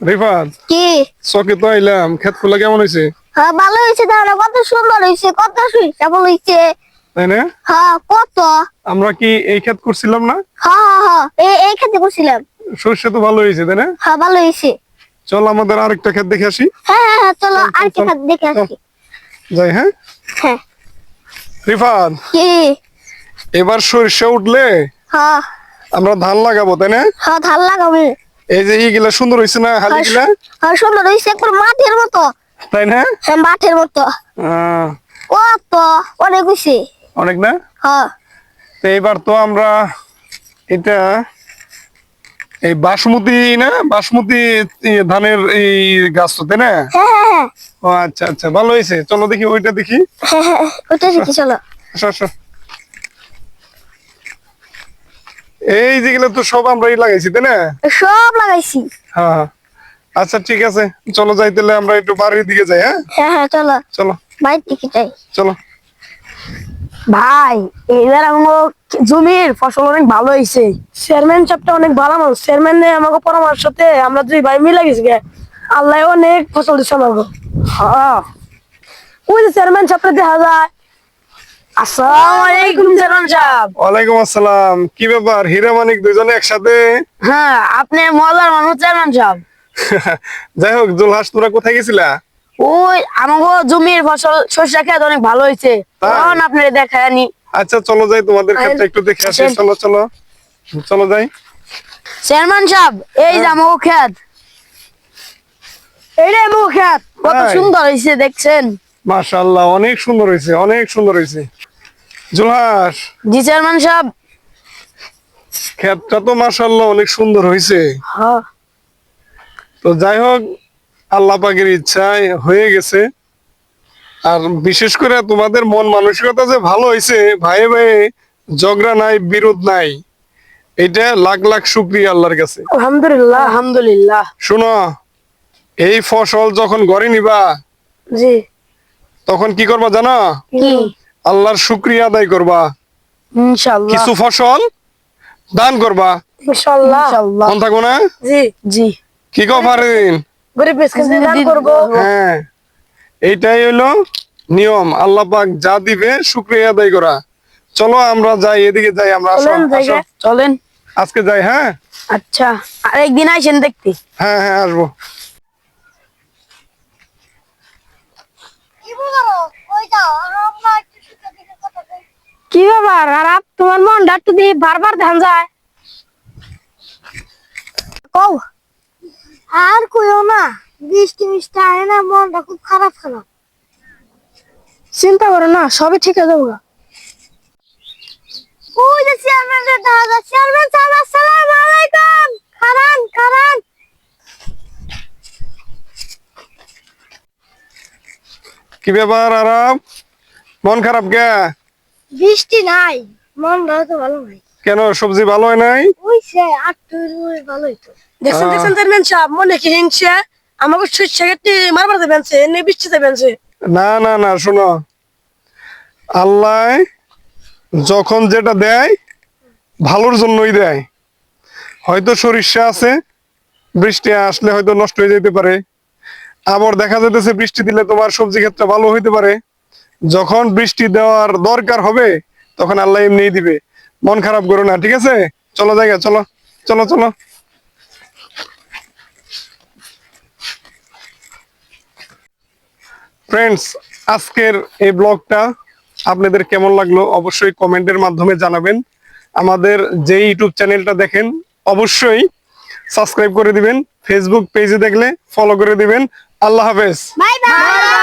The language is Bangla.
রিফাত? কি? চকে তো আইলাম ক্ষেত খোলা কেমন হয়েছে হ্যাঁ ভালো হয়েছে তাহলে কত সুন্দর হয়েছে কত সুইসাবল হয়েছে তাই না? হ্যাঁ কত? আমরা কি এই ক্ষেত করছিলাম না? হ্যাঁ হ্যাঁ হ্যাঁ এই এই খেতে করছিলাম। সর্ষে তো ভালো হয়েছে তাই না? হ্যাঁ ভালো হয়েছে চল আমাদের আরেকটা ক্ষেত দেখে আসি। হ্যাঁ হ্যাঁ হ্যাঁ চলো চল, আর কি চল, খাতে দেখে আসি। যাই হ্যাঁ? হ্যাঁ। রিফাত কি? এবার সরিষা উঠলে হ্যাঁ। আমরা ধান লাগাবো তাই না? হ্যাঁ ধান লাগাবো। এই যে এইগুলা সুন্দর হয়েছে না হালিগুলা হ্যাঁ সুন্দর হয়েছে একবার মাঠের মতো। তাই না? হ্যাঁ মাঠের মতো। আহ, কত অনেক হয়েছে অনেক না? হ্যাঁ। তো এবার তো আমরা এটা এই বাসমতি না? বাসমতি ধানের এই গাছ তো তাই না? হ্যাঁ হ্যাঁ হ্যাঁ। ও আচ্ছা আচ্ছা ভালো হয়েছে চলো দেখি ওইটা দেখি। হ্যাঁ হ্যাঁ ওটা দেখি চলো। আসো আসো এই যেগুলো তো সব আমরাই লাগাইছি তাই না? সব লাগাইছি। হ্যাঁ হ্যাঁ। আচ্ছা ঠিক আছে। চলো যাই তাহলে আমরা একটু বাড়ির দিকে যাই হ্যাঁ? হ্যাঁ হ্যাঁ চলো। চলো। বাইরের দিকে যাই। চলো। ভাই এইবার আমার জমির ফসল অনেক ভালো হয়েছে। চেয়ারম্যান সাহেবটা অনেক ভালো মানুষ। চেয়ারম্যান আমাকে পরামর্শতে আমরা দুই ভাই মিলে গেছি গে আল্লাহ অনেক ফসল দিচ্ছে আমাকে। হ্যাঁ। ওই যে চেয়ারম্যান সাহেবটা দেখা যায় আসসালামু আলাইকুম চেয়ারম্যান সাহেব ওয়ালাইকুম আসসালাম। কি ব্যাপার? হীরা মানিক দুজনে একসাথে? হ্যাঁ আপনি মজার মানুষ চেয়ারম্যান সাহেব। যাই হোক জুলহাস তোরা কোথায় গেছিলা? ওই আমাকে জমির ফসল শস্য খেতে অনেক ভালো হয়েছে। তখন আপনি দেখায় নি আচ্ছা চলো যাই তোমাদের ক্ষেত্রে একটু দেখে আসি। চলো চলো। চলো যাই। চেয়ারম্যান সাহেব এই যে খেত এইটাই আমাকে খেত কত সুন্দর হয়েছে দেখছেন? মাশাআল্লাহ অনেক সুন্দর হয়েছে অনেক সুন্দর হয়েছে। জুলহাস জি চেয়ারম্যান সাহেব। ক্ষেতটা তো মাশাআল্লাহ অনেক সুন্দর হয়েছে হ্যাঁ। তো যাই হোক আল্লাহ পাকের ইচ্ছায় হয়ে গেছে। আর বিশেষ করে তোমাদের মন মানসিকতা যে ভালো হয়েছে ভাই ভাই ঝগড়া নাই বিরোধ নাই এটা লাখ লাখ শুক্রিয়া আল্লাহর কাছে। আলহামদুলিল্লাহ। আলহামদুলিল্লাহ। শোনো এই ফসল যখন ঘরে নিবা জি। তখন কি করবা জানো? কি? আল্লাহর শুক্রিয়া আদায় করবা। ইনশাআল্লাহ। কিছু ফসল দান করবা। ইনশাআল্লাহ। ইনশাআল্লাহ। মন থাকো না? জি জি। কি কো পারেন গরিব মিসকিনদের দান করব। হ্যাঁ। এইটাই হলো নিয়ম। আল্লাহ পাক যা দিবে শুক্রিয়া আদায় করা। চলো আমরা যাই এদিকে যাই আমরা আসো, চলেন আজকে যাই হ্যাঁ? আচ্ছা আরেকদিন আইসেন দেখতে। হ্যাঁ হ্যাঁ আসব। কি বলো ওই যাও আমরা একটু সুতা দিকে কথা কই কি ব্যাপার? আর তোমার মন ডাক্তার দিয়ে বারবার ধান যায়। কও। আর কইও না বৃষ্টি মিষ্টি আয় না মনটা খুব খারাপ খারাপ চিন্তা করো না সবই ঠিক হয়ে যাব ওই যে চেয়ারম্যান রে দেখা যায় চেয়ারম্যান সাহেব আসসালামু আলাইকুম। খারান খারান। কি ব্যাপার আরাম? মন খারাপ কে? বৃষ্টি নাই মনটা তো ভালো নাই। কেন সবজি ভালো হয় নাই? ওই সে আটটু ভালোই তো দেখছেন। দেখছেন চেয়ারম্যান সাহেব মনে কি হিংসা? আমাকে সুইচ সেকেন্ডটি মারবার দেবেনছে এনে বৃষ্টি দেবেনছে না না না শোনো। আল্লাহ যখন যেটা দেয় ভালোর জন্যই দেয়। হয়তো সরিষা আছে বৃষ্টি আসলে হয়তো নষ্ট হয়ে যেতে পারে। আবার দেখা যেতেছে বৃষ্টি দিলে তোমার সবজি ক্ষেত্রে ভালো হইতে পারে। যখন বৃষ্টি দেওয়ার দরকার হবে, তখন আল্লাহ এমনিই দিবে। মন খারাপ করো না, ঠিক আছে? চলো জায়গা, চলো চলো চলো। ফ্রেন্ডস আজকের এই ব্লগটা আপনাদের কেমন লাগল অবশ্যই কমেন্টের মাধ্যমে জানাবেন। আমাদের যে ইউটিউব চ্যানেলটা দেখেন, অবশ্যই সাবস্ক্রাইব করে দিবেন। ফেসবুক পেজে দেখলে ফলো করে দিবেন। আল্লাহ হাফেজ। Bye bye